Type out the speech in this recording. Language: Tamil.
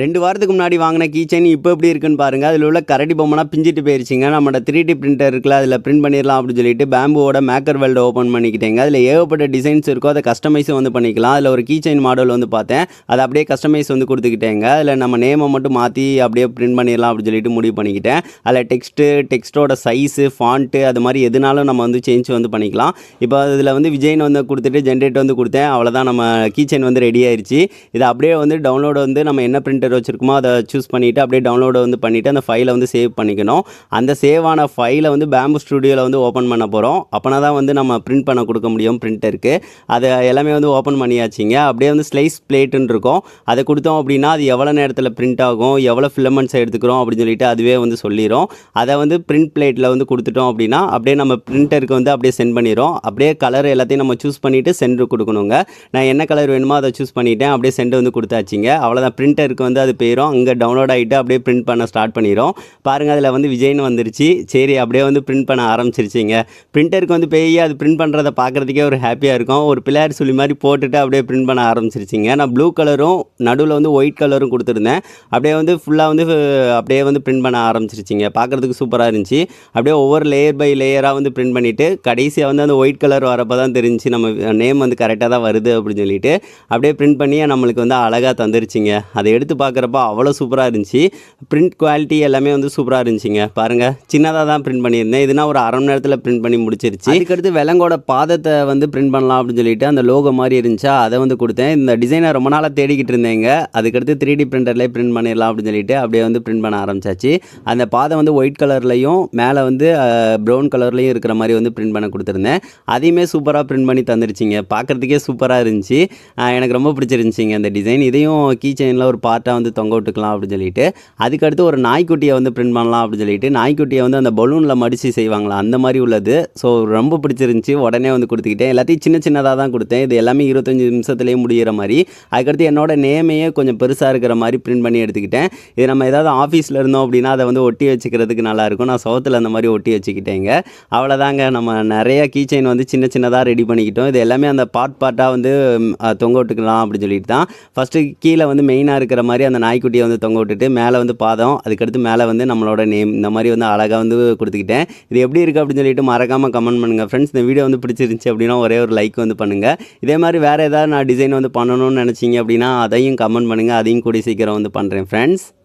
ரெண்டு வாரத்துக்கு முன்னாடி வாங்கின கீச்சைன் இப்போ எப்படி இருக்குன்னு பாருங்கள் அதில் உள்ள கரடி பொம்மைலாம் பிஞ்சிட்டு போயிருச்சுங்க. நம்மளோட த்ரீ டி பிரிண்டர் இருக்குல்ல அதில் பிரிண்ட் பண்ணிடலாம் அப்படின்னு சொல்லிட்டு பேம்புவோட மேக்கர் வேல்டு ஓப்பன் பண்ணிக்கிட்டேங்க. அதில் ஏகப்பட்ட டிசைன்ஸ் இருக்கோ அதை கஸ்டமைஸும் வந்து பண்ணிக்கலாம். அதில் ஒரு கீச்சைன் மாடல் வந்து பார்த்தேன். அதை அப்படியே கஸ்டமைஸ் வந்து கொடுத்துக்கிட்டேங்க. அதில் நம்ம நேமை மட்டும் மாற்றி அப்படியே பிரிண்ட் பண்ணிடலாம் அப்படின்னு சொல்லிட்டு முடிவு பண்ணிக்கிட்டேன். அதில் டெக்ஸ்ட்டு டெக்ஸ்ட்டோட சைஸு ஃபாண்ட்டு அது மாதிரி எதுனாலும் நம்ம வந்து சேஞ்ச் வந்து பண்ணிக்கலாம். இப்போ அதில் வந்து விஜய்னு வந்து கொடுத்துட்டு ஜென்ரேட் வந்து கொடுத்தேன். அவ்வளோதான் நம்ம கீச்சைன் வந்து ரெடி ஆயிடுச்சு இதை அப்படியே வந்து டவுன்லோட் வந்து நம்ம என்ன பிரிண்டர் வச்சுருக்குமோ அதை சூஸ் பண்ணிவிட்டு அப்படியே டவுன்லோடு வந்து பண்ணிவிட்டு அந்த ஃபைலை வந்து சேவ் பண்ணிக்கணும். அந்த சேவ் ஆன ஃபைலை வந்து பேம்பு ஸ்டுடியோவில் வந்து ஓப்பன் பண்ண போகிறோம் அப்போனா தான் வந்து நம்ம பிரிண்ட் பண்ண கொடுக்க முடியும் பிரிண்டருக்கு அதை எல்லாமே வந்து ஓப்பன் பண்ணியாச்சுங்க. அப்படியே வந்து ஸ்லைஸ் பிளேட்டுன்னு இருக்கும். அதை கொடுத்தோம் அப்படின்னா அது எவ்வளோ நேரத்தில் பிரிண்ட் ஆகும் எவ்வளோ ஃபிலமெண்ட்ஸ் எடுத்துக்கிறோம் அப்படின்னு சொல்லிட்டு அதுவே வந்து சொல்லிடும் அதை வந்து பிரிண்ட் பிளேட்டில் வந்து கொடுத்துட்டோம் அப்படின்னா அப்படியே நம்ம பிரிண்டருக்கு வந்து அப்படியே சென்ட் பண்ணிடும் அப்படியே கலர் எல்லாத்தையும் நம்ம சூஸ் பண்ணிவிட்டு சென்ட் கொடுக்கணுங்க. நான் என்ன கலர் வேணுமோ அதை சூஸ் பண்ணிவிட்டேன் அப்படியே சென்ட் வந்து கொடுத்தாச்சுங்க. அவ்வளோதான் பிரிண்டருக்கு வந்து அது போயிடும் அங்கே டவுன்லோட் ஆகிட்டு அப்படியே பிரிண்ட் பண்ண ஸ்டார்ட் பண்ணிடும் பாருங்கள் அதில் வந்து விஜய்னு வந்துருச்சு. சரி அப்படியே வந்து பிரிண்ட் பண்ண ஆரம்பிச்சிருச்சிங்க. பிரிண்டருக்கு வந்து போய் அது பிரிண்ட் பண்ணுறதை பார்க்குறதுக்கே ஒரு ஹாப்பியாக இருக்கும். ஒரு பிள்ளையார் சொல்லி மாதிரி போட்டுட்டு அப்படியே பிரிண்ட் பண்ண ஆரம்பிச்சிருச்சிங்க. நான் ப்ளூ கலரும் நடுவில் வந்து ஒயிட் கலரும் கொடுத்துருந்தேன். அப்படியே வந்து ஃபுல்லாக வந்து அப்படியே வந்து பிரிண்ட் பண்ண ஆரம்பிச்சிருச்சிங்க. பார்க்குறதுக்கு சூப்பராக இருந்துச்சு. அப்படியே ஒவ்வொரு லேயர் பை லேயராக வந்து பிரிண்ட் பண்ணிவிட்டு கடைசியாக வந்து அந்த ஒயிட் கலர் வரப்போ தான் தெரிஞ்சு நம்ம நேம் வந்து கரெக்டாக தான் வருது அப்படின்னு சொல்லிட்டு அப்படியே பிரிண்ட் பண்ணி நம்மளுக்கு வந்து அழகாக தந்துருச்சிங்க. அதை எடுத்து பார்க்குறப்ப அவ்வளோ சூப்பராக இருந்துச்சு. பிரிண்ட் குவாலிட்டி எல்லாமே வந்து சூப்பராக இருந்துச்சுங்க. பாருங்கள் சின்னதாக தான் பிரிண்ட் பண்ணியிருந்தேன். இதுனா ஒரு அரை மணி நேரத்தில் பிரிண்ட் பண்ணி முடிச்சிருச்சு. அதுக்கடுத்து விலங்கோட பாதத்தை வந்து பிரிண்ட் பண்ணலாம் அப்படின்னு சொல்லிட்டு அந்த லோகோ மாதிரி இருந்துச்சா அதை வந்து கொடுத்தேன். இந்த டிசைனை ரொம்ப நாளாக தேடிக்கிட்டு இருந்தேங்க. அதுக்கடுத்து த்ரீ டி பிரிண்டர்லேயே பிரிண்ட் பண்ணிடலாம் அப்படின்னு சொல்லிட்டு அப்படியே வந்து பிரிண்ட் பண்ண ஆரம்பிச்சாச்சு. அந்த பாதம் வந்து ஒயிட் கலர்லையும் மேலே வந்து ப்ரௌன் கலர்லையும் இருக்கிற மாதிரி வந்து பிரிண்ட் பண்ண கொடுத்துருந்தேன். அதையுமே சூப்பராக பிரிண்ட் பண்ணி தந்துருச்சிங்க. பார்க்குறதுக்கே சூப்பராக இருந்துச்சு. எனக்கு ரொம்ப பிடிச்சிருந்துச்சிங்க அந்த டிசைன் இதையும் கீ செயினில் ஒரு பார்ட்டாக வந்து தொங்க விட்டுக்கலாம் அப்படின்னு சொல்லிட்டு அதுக்கடுத்து ஒரு நாய்க்குட்டியை வந்து பிரிண்ட் பண்ணலாம் அப்படின்னு சொல்லிட்டு நாய்க்குட்டியை வந்து அந்த பலூனில் மடித்து செய்வாங்களா? அந்த மாதிரி உள்ளது. ஸோ ரொம்ப பிடிச்சிருந்துச்சி. உடனே வந்து கொடுத்துக்கிட்டேன். எல்லாத்தையும் சின்ன சின்னதாக தான் கொடுத்தேன். இது எல்லாமே இருபத்தஞ்சி நிமிஷத்துலேயே முடிகிற மாதிரி. அதுக்கடுத்து என்னோட நேமையே கொஞ்சம் பெருசாக இருக்கிற மாதிரி பிரிண்ட் பண்ணி எடுத்துக்கிட்டேன். இது நம்ம ஏதாவது ஆஃபீஸில் இருந்தோம் அப்படின்னா அதை வந்து ஒட்டி வச்சுக்கிறதுக்கு நல்லாயிருக்கும் நான் சோத்தில் அந்த மாதிரி ஒட்டி வச்சுக்கிட்டேங்க. அவ்வளோதாங்க நம்ம நிறைய கீச்சைன் வந்து சின்ன சின்னதாக ரெடி பண்ணிக்கிட்டோம். இது எல்லாமே அந்த பார்ட் பார்ட்டாக வந்து தொங்க விட்டுக்கலாம் அப்படின்னு சொல்லிட்டு தான். ஃபஸ்ட்டு கீழே வந்து மெயினாக இருக்கிற மாதிரி அந்த நாய்க்குட்டியை வந்து தொங்க விட்டுட்டு மேலே வந்து பாதம் அதுக்கடுத்து மேலே வந்து நம்மளோட நேம் இந்த மாதிரி வந்து அழகாக வந்து கொடுத்துக்கிட்டேன். இது எப்படி இருக்குது அப்படின்னு சொல்லிட்டு மறக்காமல் கமெண்ட் பண்ணுங்கள் ஃப்ரெண்ட்ஸ் இந்த வீடியோ வந்து பிடிச்சிருந்துச்சி அப்படின்னா ஒரே ஒரு லைக் வந்து பண்ணுங்கள் இதே மாதிரி வேறு ஏதாவது நான் டிசைன் வந்து பண்ணணும்னு நினச்சிங்க அப்படின்னா அதையும் கமெண்ட் பண்ணுங்கள் அதையும் கூடி சீக்கிரம் வந்து பண்ணுறேன் ஃப்ரெண்ட்ஸ்